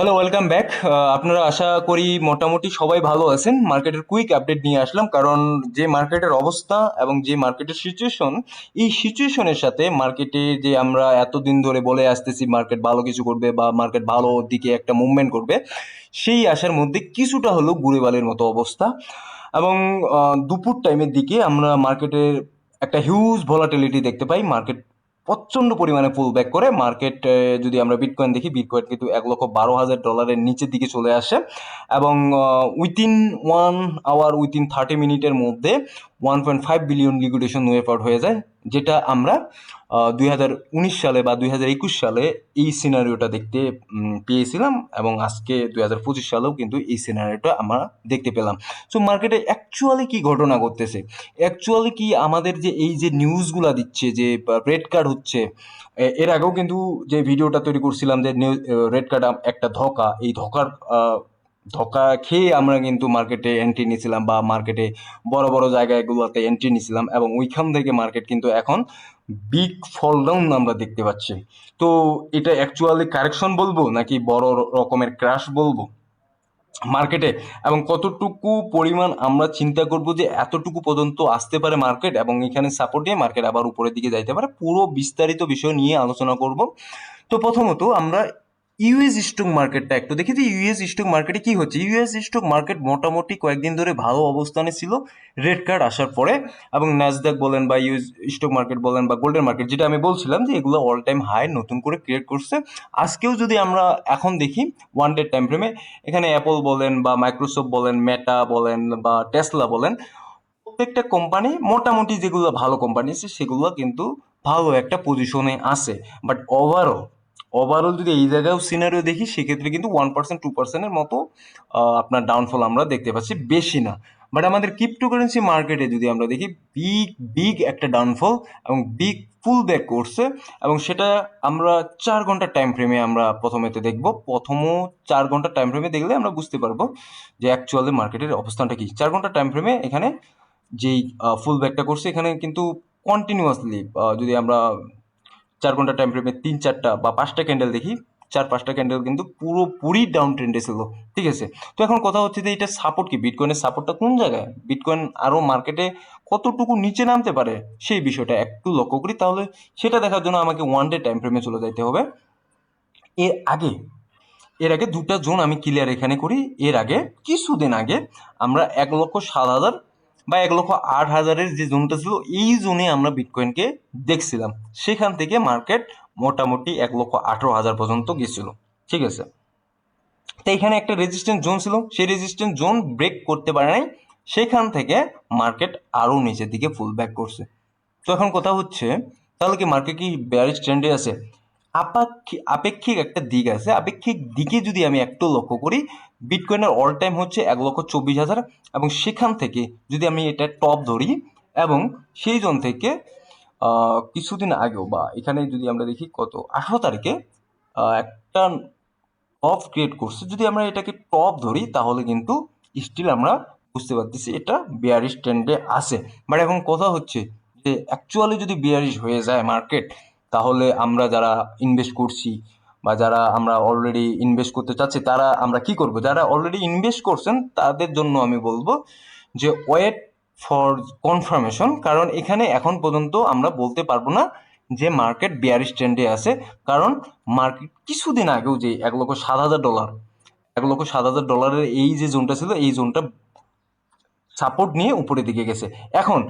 Hello welcome back আপনারা আশা করি মোটামুটি সবাই ভালো আছেন। মার্কেটের কুইক আপডেট নিয়ে আসলাম, কারণ যে মার্কেটের অবস্থা এবং যে মার্কেটের সিচুয়েশন এই সিচুয়েশনের সাথে মার্কেটে যে আমরা এতদিন ধরে বলে আসতেছি মার্কেট ভালো কিছু করবে বা মার্কেট ভালো দিকে একটা মুভমেন্ট করবে, সেই আশার মধ্যে কিছুটা হলো গুড়েবালির মতো অবস্থা। এবং দুপুর টাইমের দিকে আমরা মার্কেটের একটা হিউজ ভলাটিলিটি দেখতে পাই। মার্কেট প্রচণ্ড পরিমাণে পুল ব্যাক করে মার্কেট যদি আমরা বিটকয়েন দেখি বিটকয়েন কিন্তু এক লক্ষ বারো হাজার ডলারের নিচের দিকে চলে আসে এবং within one hour within thirty মিনিটের মধ্যে one point five billion liquidation wipe out হয়ে যায়, যেটা আমরা দুই হাজার উনিশ সালে বা দুই হাজার একুশ সালে এই সিনারিওটা দেখতে পেয়েছিলাম এবং আজকে দুই হাজার পঁচিশ সালেও কিন্তু এই সিনারিওটা আমরা দেখতে পেলাম। সো মার্কেটে অ্যাকচুয়ালি কি ঘটনা ঘটতেছে? অ্যাকচুয়ালি কি আমাদের যে এই যে নিউজগুলা দিচ্ছে, যে রেড কার্ড হচ্ছে এর আগেও কিন্তু যে ভিডিওটা তৈরি করছিলাম যে রেড কার্ড একটা ধোকা, এই ধোকার ধোকা খেয়ে আমরা কিন্তু মার্কেটে এন্ট্রি নিয়েছিলাম বা মার্কেটে বড় বড় জায়গাগুলোতে এন্ট্রি নিয়েছিলাম এবং ওইখান থেকে মার্কেট কিন্তু এখন বিগ ফল ডাউন আমরা দেখতে পাচ্ছি। তো এটা অ্যাকচুয়ালি কারেকশন বলব নাকি বড় রকমের ক্রাশ বলব? মার্কেটে এবং কতটুকু পরিমাণ আমরা চিন্তা করব যে এতটুকু পর্যন্ত আসতে পারে মার্কেট এবং এখানে সাপোর্ট নিয়ে মার্কেট আবার উপরের দিকে যাইতে পারে, পুরো বিস্তারিত বিষয় নিয়ে আলোচনা করব। তো প্রথমত আমরা ইউএস স্টক মার্কেটটা একটু দেখি যে ইউএস স্টক মার্কেটে কি হচ্ছে। ইউএস স্টক মার্কেট মোটামুটি কয়েকদিন ধরে ভালো অবস্থানে ছিল, রেড কার্ড আসার পরে এবং ন্যাসডাক বলেন বা ইউএস স্টক মার্কেট বলেন বা গোল্ডেন মার্কেট যেটা আমি বলছিলাম যে এগুলো অল টাইম হাই নতুন করে ক্রিয়েট করছে। আজকেও যদি আমরা এখন দেখি ওয়ান ডে টাইম ফ্রেমে এখানে অ্যাপল বলেন বা মাইক্রোসফট বলেন মেটা বলেন বা টেসলা বলেন, প্রত্যেকটা কোম্পানি মোটামুটি যেগুলো ভালো কোম্পানি আছে সেগুলো কিন্তু ভালো একটা পজিশনে আছে। বাট ওভারঅল ওভারঅল যদি এই জায়গায় সিনারিও দেখি, সেক্ষেত্রে কিন্তু ওয়ান পার্সেন্ট টু পার্সেন্টের মতো আপনার ডাউনফল আমরা দেখতে পাচ্ছি। বেশি না। বাট আমাদের ক্রিপ্টোকারেন্সি মার্কেটে যদি আমরা দেখি বিগ বিগ একটা ডাউনফল এবং বিগ ফুল ব্যাক করছে এবং সেটা আমরা চার ঘণ্টা টাইম ফ্রেমে আমরা প্রথমেতে দেখব। প্রথম চার ঘণ্টা টাইম ফ্রেমে দেখলে আমরা বুঝতে পারব যে অ্যাকচুয়ালি মার্কেটের অবস্থানটা কি। চার ঘণ্টা টাইম ফ্রেমে এখানে যেই ফুল ব্যাকটা করছে, এখানে কিন্তু কন্টিনিউয়াসলি যদি আমরা চার ঘণ্টা টাইম ফ্রেমে তিন চারটা বা পাঁচটা ক্যান্ডেল দেখি, চার পাঁচটা ক্যান্ডেল কিন্তু পুরোপুরি ডাউন ট্রেন্ডে ছিল, ঠিক আছে? তো এখন কথা হচ্ছে যে এটা সাপোর্ট কি? বিটকয়েনের সাপোর্টটা কোন জায়গায়? বিটকয়েন আরও মার্কেটে কতটুকু নিচে নামতে পারে? সেই বিষয়টা একটু লক্ষ্য করি, তাহলে সেটা দেখার জন্য আমাকে ওয়ান ডে টাইম ফ্রেমে চলে যাইতে হবে। এর আগে এর আগে দুটা জোন আমি ক্লিয়ার এখানে করি। এর আগে, কিছুদিন আগে আমরা এক লক্ষ সাত হাজার বা এক লক্ষ আট হাজারের যে জোনটা ছিল, এই জোনে আমরা বিটকয়েনকে দেখছিলাম। সেখান থেকে মার্কেট মোটামুটি এক লক্ষ আঠেরো হাজার পর্যন্ত গেছিল ঠিক আছে? তো এখানে একটা রেজিস্ট্যান্স জোন ছিল। সেই রেজিস্ট্যান্স জোন ব্রেক করতে পারে নাই। সেখান থেকে মার্কেট আরও নিচের দিকে ফুল ব্যাক করছে। তো এখন কথা হচ্ছে, তাহলে কি মার্কেট কি বেয়ারিশ ট্রেন্ডে আছে? আপেক্ষিক আপেক্ষিক একটা দিক আছে। আপেক্ষিক দিকে যদি আমি একটু লক্ষ্য করি বিটকয়েনের অল টাইম হচ্ছে এক লক্ষ চব্বিশ হাজার এবং সেখান থেকে যদি আমি এটা টপ ধরি এবং সেই জন থেকে কিছুদিন আগেও বা এখানে যদি আমরা দেখি কত, আঠারো তারিখে একটা টপ ক্রিয়েট করছে। যদি আমরা এটাকে টপ ধরি তাহলে কিন্তু স্টিল আমরা বুঝতে পারতেছি এটা বিয়ারিশ ট্রেন্ডে আছে। বাট এখন কথা হচ্ছে যে অ্যাকচুয়ালি যদি বিয়ারিশ হয়ে যায় মার্কেট তাহলে আমরা যারা ইনভেস্ট করছি বা যারা আমরা অলরেডি ইনভেস্ট করতে চাচ্ছি, তারা আমরা কি করব? যারা অলরেডি ইনভেস্ট করছেন, তাদের জন্য আমি বলব যে ওয়েট ফর কনফার্মেশন কারণ এখানে এখন পর্যন্ত আমরা বলতে পারব না যে মার্কেট বিয়ারিশ ট্রেন্ডে আছে। কারণ মার্কেট কিছুদিন আগেও যে এক লক্ষ সাত হাজার ডলার এক লক্ষ সাত হাজার ডলারের এই যে জোনটা ছিল, এই জোনটা সাপোর্ট নিয়ে উপরের দিকে গেছে। এখন,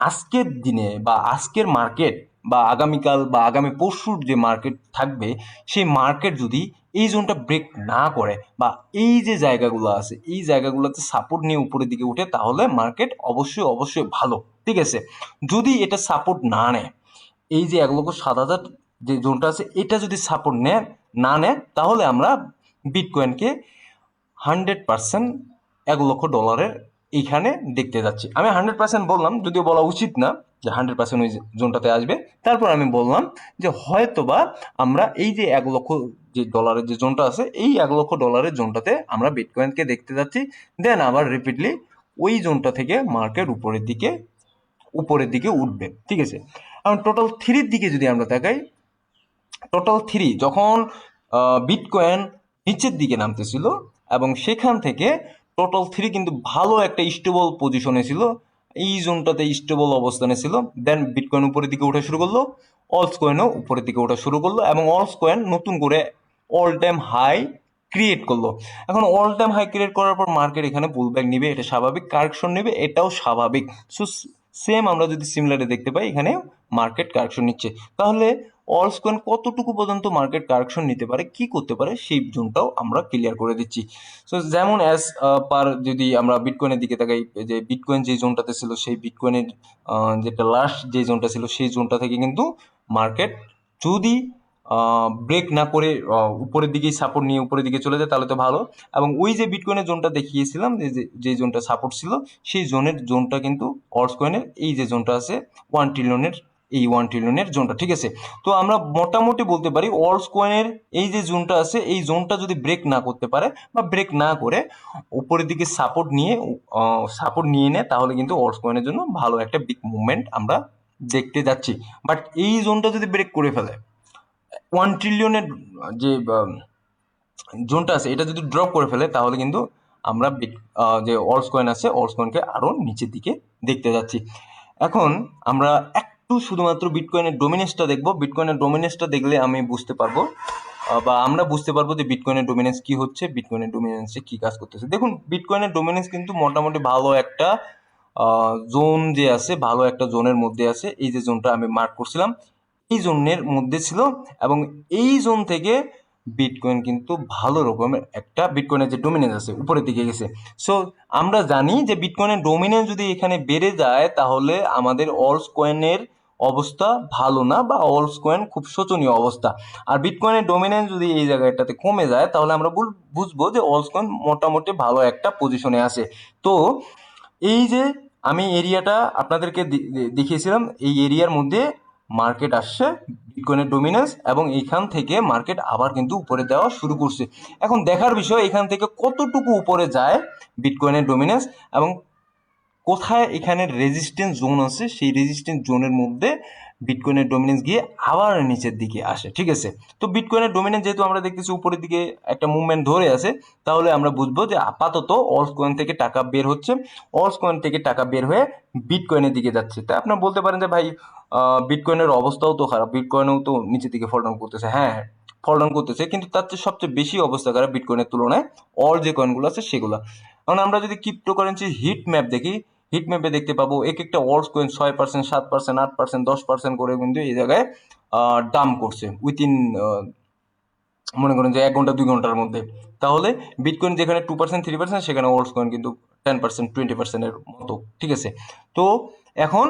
আজকের দিনে বা আজকের মার্কেট বা আগামীকাল বা আগামী পরশুর যে মার্কেট থাকবে, সেই মার্কেট যদি এই জোনটা ব্রেক না করে বা এই যে জায়গাগুলো আছে, এই জায়গাগুলোতে সাপোর্ট নিয়ে উপরের দিকে উঠে, তাহলে মার্কেট অবশ্যই অবশ্যই ভালো, ঠিক আছে? যদি এটা সাপোর্ট না নেয়, এই যে এক লক্ষ সাত হাজার যে জোনটা আছে, এটা যদি সাপোর্ট নেয় না নেয়, তাহলে আমরা বিটকয়েনকে হান্ড্রেড পার্সেন্ট এক লক্ষ ডলারের এইখানে দেখতে যাচ্ছি। আমি হান্ড্রেড পার্সেন্ট বললাম, যদিও বলা উচিত না যে হান্ড্রেড পার্সেন্ট ওই জোনটাতে আসবে। তারপর আমি বললাম যে হয়তোবা আমরা এই যে এক লক্ষ যে ডলারের যে জোনটা আছে, এই এক লক্ষ ডলারের জোনটাতে আমরা বিটকয়েনকে দেখতে যাচ্ছি। দেন আবার রিপিটলি ওই জোনটা থেকে মার্কেট উপরের দিকে উপরের দিকে উঠবে। ঠিক আছে? এখন টোটাল থ্রির দিকে যদি আমরা তাকাই টোটাল থ্রি যখন বিটকয়েন নিচের দিকে নামতেছিল এবং সেখান থেকে টোটাল থ্রি কিন্তু ভালো একটা স্টেবল পজিশনে ছিল। এই জোনটাতে স্টেবল অবস্থানে ছিল। দেন বিটকয়েন উপরের দিকে ওঠা শুরু করল অলস কয়েনও উপরের দিকে ওঠা শুরু করল এবং অলস কয়েন নতুন করে অল টাইম হাই ক্রিয়েট করল। এখন অল টাইম হাই ক্রিয়েট করার পর মার্কেট এখানে পুলব্যাক নিবে, এটা স্বাভাবিক। কারেকশন নেবে, এটাও স্বাভাবিক। সো সেম আমরা যদি সিমিলারে দেখতে পাই, এখানে মার্কেট কারেকশন নিচ্ছে। তাহলে অলস কয়েন কতটুকু পর্যন্ত মার্কেট কারেকশন নিতে পারে, কি করতে পারে, সেই জোনটাও আমরা ক্লিয়ার করে দিচ্ছি। সো যেমন অ্যাজ পার যদি আমরা বিটকয়েনের দিকে তাকাই, যে বিটকয়েন যে জোনটাতে ছিল, সেই বিটকয়েনের যেটা লাস্ট যে জোনটা ছিল, সেই জোনটা থেকে কিন্তু মার্কেট যদি ব্রেক না করে উপরের দিকেই সাপোর্ট নিয়ে উপরের দিকে চলে যায়, তাহলে তো ভালো। এবং ওই যে বিটকয়েনের জোনটা দেখিয়েছিলাম যে জোনটা সাপোর্ট ছিল, সেই জোনের, জোনটা কিন্তু অর্স কয়েনের এই যে জোনটা আছে ওয়ান ট্রিলিয়নের এই ওয়ান ট্রিলিয়নের জোনটা, ঠিক আছে? তো আমরা মোটামুটি বলতে পারি অলস কয়েনের এই যে জোনটা আছে, এই জোনটা যদি ব্রেক না করতে পারে বা ব্রেক না করে, উপরের দিকে সাপোর্ট নিয়ে সাপোর্ট নিয়ে নেয়, তাহলে কিন্তু অলস কয়েনের জন্য ভালো একটা বিগ মুভমেন্ট আমরা দেখতে যাচ্ছি। বাট এই জোনটা যদি ব্রেক করে ফেলে ওয়ান ট্রিলিয়নের যে জোনটা আছে, এটা যদি ড্রপ করে ফেলে, তাহলে কিন্তু আমরা যে অলস কয়েন আছে অলস কয়েনকে আরও নিচের দিকে দেখতে যাচ্ছি। এখন আমরা একটু শুধুমাত্র বিটকয়েনের ডোমিনেন্সটা দেখব। বিটকয়েনের ডোমিনেন্সটা দেখলে আমি বুঝতে পারব। বা আমরা বুঝতে পারব যে বিটকয়েনের ডোমিনেন্স কি হচ্ছে বিটকয়েনের ডোমিনেন্সে কি কাজ করতেছে। দেখুন বিটকয়েনের ডোমিনেন্স কিন্তু মোটামুটি ভালো একটা জোন যে আছে, ভালো একটা জোনের মধ্যে আছে। এই যে জোনটা আমি মার্ক করছিলাম, এই জোনের মধ্যে ছিল এবং এই জোন থেকে বিটকয়েন কিন্তু ভালো রকমের একটা বিটকয়েনের যে ডোমিনেন্স আছে, উপরের দিকে গেছে। সো আমরা জানি যে বিটকয়েনের ডোমিনেন্স যদি এখানে বেড়ে যায়, তাহলে আমাদের অলস কয়েনের অবস্থা ভালো না বা অলস কয়েন খুব শোচনীয় অবস্থা। আর বিটকয়েনের ডোমিনেন্স যদি এই জায়গাটাতে কমে যায়, তাহলে আমরা বুঝ- বুঝব যে অলস কয়েন মোটামুটি ভালো একটা পজিশনে আছে। তো এই যে আমি এরিয়াটা আপনাদেরকে দেখিয়েছিলাম, এই এরিয়ার মধ্যে মার্কেট আসছে বিটকয়েনের ডোমিনেন্স এবং এখান থেকে মার্কেট আবার কিন্তু উপরে দেওয়া শুরু করছে। এখন দেখার বিষয়, এখান থেকে কতটুকু উপরে যায় বিটকয়েনের ডোমিনেন্স এবং কোথায় এখানে রেজিস্ট্যান্স জোন আছে, সেই রেজিস্ট্যান্স জোনের মধ্যে বিটকয়েনের ডোমিনেন্স গিয়ে আবার নিচের দিকে আসে, ঠিক আছে? তো বিটকয়েনের ডোমিনেন্স যেহেতু আমরা দেখতেছি উপরের দিকে একটা মুভমেন্ট ধরে আছে, তাহলে আমরা বুঝব যে আপাতত অলস কয়েন থেকে টাকা বের হচ্ছে অলস কয়েন থেকে টাকা বের হয়ে বিটকয়েনের দিকে যাচ্ছে। তাই আপনার বলতে পারেন যে ভাই বিটকয়েনের অবস্থাও তো খারাপ বিটকয়েনও তো নিচের দিকে ফল ডাউন করতেছে হ্যাঁ ফল ডাউন করতেছে, কিন্তু তার চেয়ে সবচেয়ে বেশি অবস্থা খারাপ বিটকয়েনের তুলনায় অল যে কয়েনগুলো আছে সেগুলো। এখন আমরা যদি ক্রিপ্টোকারেন্সি হিট ম্যাপ দেখি হিট ম্যাপে দেখতে পাবো, এক একটা ওয়ার্ল্ড কয়েন ছয় পার্সেন্ট সাত পার্সেন্ট আট পার্সেন্ট দশ পার্সেন্ট করে কিন্তু এই জায়গায় ডাম করছে উইথিন মনে করেন যে এক ঘণ্টা, দুই ঘণ্টার মধ্যে। তাহলে বিটকয়েন যেখানে টু পার্সেন্ট থ্রি পার্সেন্ট সেখানে ওয়ার্ল্ড কয়েন কিন্তু টেন পার্সেন্ট টোয়েন্টি পার্সেন্টের মতো, ঠিক আছে? তো এখন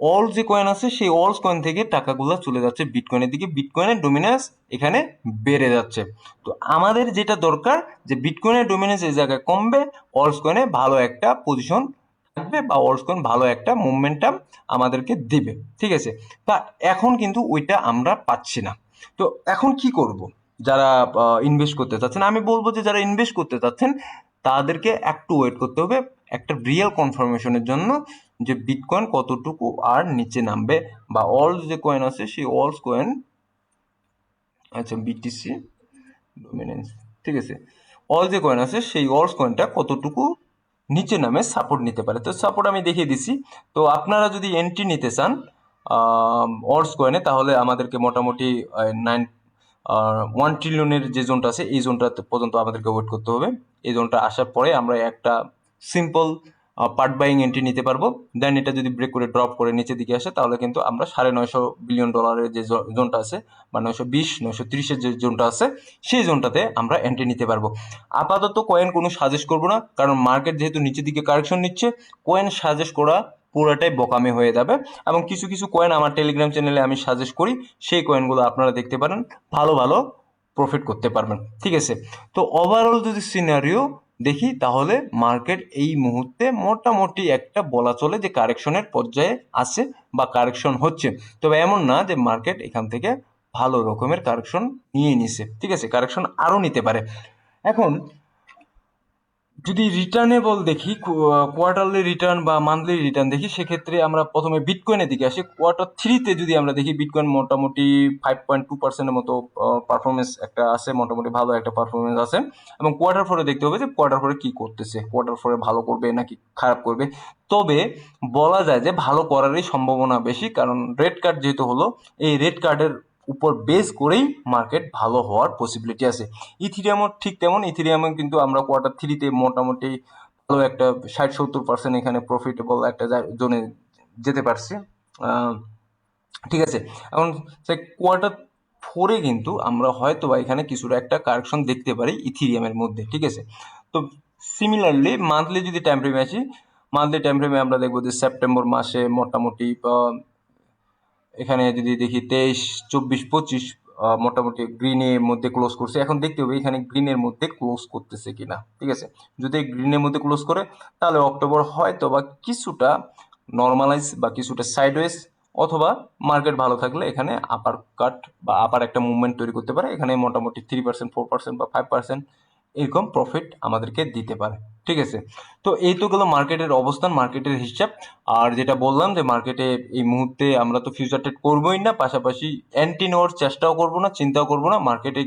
অল যে কয়েন আছে, সেই অলস কয়েন থেকে টাকাগুলো চলে যাচ্ছে বিটকয়েনের দিকে। বিটকয়েনের ডোমিনেন্স এখানে বেড়ে যাচ্ছে। তো আমাদের যেটা দরকার, যে বিটকয়েনের ডোমিনেন্স এই জায়গায় কমবে অলস কয়েনে ভালো একটা পজিশন থাকবে বা অলস কয়েন ভালো একটা মুভমেন্টাম আমাদেরকে দেবে, ঠিক আছে? তা এখন কিন্তু ওইটা আমরা পাচ্ছি না। তো এখন কি করব? যারা ইনভেস্ট করতে চাচ্ছেন, আমি বলব যে যারা ইনভেস্ট করতে চাচ্ছেন, তাদেরকে একটু ওয়েট করতে হবে, একটা রিয়েল কনফার্মেশনের জন্য যে বিটকয়েন কতটুকু আর নিচে নামবে, বা অল যে কয়েন আছে, সেই অলস কয়েন আচ্ছা বিটিসি ডোমিনেন্স ঠিক আছে? অল যে কয়েন আছে, সেই অলস কয়েনটা কতটুকু নিচে নামে সাপোর্ট নিতে পারে। তো সাপোর্ট আমি দেখিয়ে দিছি। তো আপনারা যদি এন্ট্রি নিতে চান অর্স কয়েনে তাহলে আমাদেরকে মোটামুটি নাইন ওয়ান ট্রিলিয়নের যে জোনটা আছে, এই জোনটা পর্যন্ত আমাদেরকে ওয়েট করতে হবে। এই জোনটা আসার পরে আমরা একটা সিম্পল পার্ট বাইং এন্ট্রি নিতে পারব। দেন এটা যদি ব্রেক করে ড্রপ করে নিচের দিকে আসে, তাহলে কিন্তু আমরা সাড়ে নয়শো বিলিয়ন ডলারের যে জোনটা আছে, বা নয়শো বিশ, নয়শো তিরিশের যে জোনটা আছে, সেই জোনটাতে আমরা এন্ট্রি নিতে পারব। আপাতত কয়েন কোনো সাজেস্ট করব না, কারণ মার্কেট যেহেতু নিচের দিকে কারেকশন নিচ্ছে কয়েন সাজেস্ট করা পুরোটাই বোকামি হয়ে যাবে। এবং কিছু কিছু কয়েন আমার টেলিগ্রাম চ্যানেলে আমি সাজেস্ট করি, সেই কয়েনগুলো আপনারা দেখতে পারেন, ভালো ভালো প্রফিট করতে পারবেন। ঠিক আছে? তো ওভারঅল যদি সিনারিও দেখি তাহলে মার্কেট এই মুহূর্তে মোটামুটি একটা বলা চলে যে কারেকশনের পর্যায়ে আছে বা কারেকশন হচ্ছে। তবে এমন না যে মার্কেট এখান থেকে ভালো রকমের কারেকশন নিয়ে নিছে। ঠিক আছে কারেকশন আরও নিতে পারে। এখন যদি রিটার্নেবল দেখি কোয়ার্টারলি রিটার্ন বা মান্থলি রিটার্ন দেখি, সেক্ষেত্রে আমরা প্রথমে বিটকয়েনের দিকে আসি। কোয়ার্টার থ্রিতে যদি আমরা দেখি বিটকয়েন মোটামুটি ফাইভ পয়েন্ট টু পার্সেন্টের মতো পারফরমেন্স একটা আছে, মোটামুটি ভালো একটা পারফরমেন্স আছে। এবং কোয়ার্টার ফোরে দেখতে হবে যে কোয়ার্টার ফোরে কী করতেছে? কোয়ার্টার ফোরে ভালো করবে নাকি খারাপ করবে? তবে বলা যায় যে, ভালো করারই সম্ভাবনা বেশি, কারণ রেড কার্ড যেহেতু হলো, এই রেড কার্ডের উপর বেস করেই মার্কেট ভালো হওয়ার পসিবিলিটি আছে। ইথিরিয়ামও ঠিক তেমন ইথিরিয়ামে কিন্তু আমরা কোয়ার্টার থ্রিতে মোটামুটি ভালো একটা ষাট সত্তর পার্সেন্ট এখানে প্রফিটেবল একটা জোনে যেতে পারছি। ঠিক আছে। এখন সে কোয়ার্টার ফোরে কিন্তু আমরা হয়তো বা এখানে কিছুটা একটা কারেকশন দেখতে পারি ইথিরিয়ামের মধ্যে, ঠিক আছে? তো সিমিলারলি মান্থলি যদি টাইম ফ্রেমে আসি মান্থলি টাইম ফ্রেমে আমরা দেখব যে সেপ্টেম্বর মাসে মোটামুটি এখানে যদি দেখি তেইশ, চব্বিশ, পঁচিশ মোটামুটি গ্রিনের মধ্যে ক্লোজ করছে। এখন দেখতে হবে এখানে গ্রিনের মধ্যে ক্লোজ করতেছে কিনা, ঠিক আছে? যদি গ্রিনের মধ্যে ক্লোজ করে, তাহলে অক্টোবর হয়তো বা কিছুটা নর্মালাইজ বা কিছুটা সাইডওয়েজ অথবা মার্কেট ভালো থাকলে এখানে আপার কাট বা আপার একটা মুভমেন্ট তৈরি করতে পারে। এখানে মোটামুটি থ্রি পার্সেন্ট ফোর পার্সেন্ট বা ফাইভ পার্সেন্ট এরকম প্রফিট আমাদেরকে দিতে পারে। ঠিক আছে? তো এই তো গেলো মার্কেটের অবস্থান মার্কেটের হিসাব। আর যেটা বললাম যে মার্কেটে এই মুহূর্তে আমরা তো ফিউচার ট্রেড করবোই না, পাশাপাশি অ্যান্টি নেওয়ার চেষ্টাও করব না, চিন্তাও করব না। মার্কেটে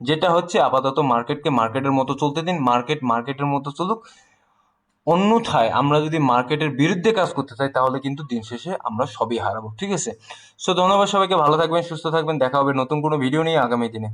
যেটা হচ্ছে আপাতত মার্কেটকে মার্কেটের মতো চলতে দিন মার্কেট মার্কেটের মতো চলুক। অন্যথায় আমরা যদি মার্কেটের বিরুদ্ধে কাজ করতে চাই, তাহলে কিন্তু দিন শেষে আমরা সবই হারাবো। ঠিক আছে? সো ধন্যবাদ সবাইকে। ভালো থাকবেন, সুস্থ থাকবেন। দেখা হবে নতুন কোনো ভিডিও নিয়ে আগামী দিনে।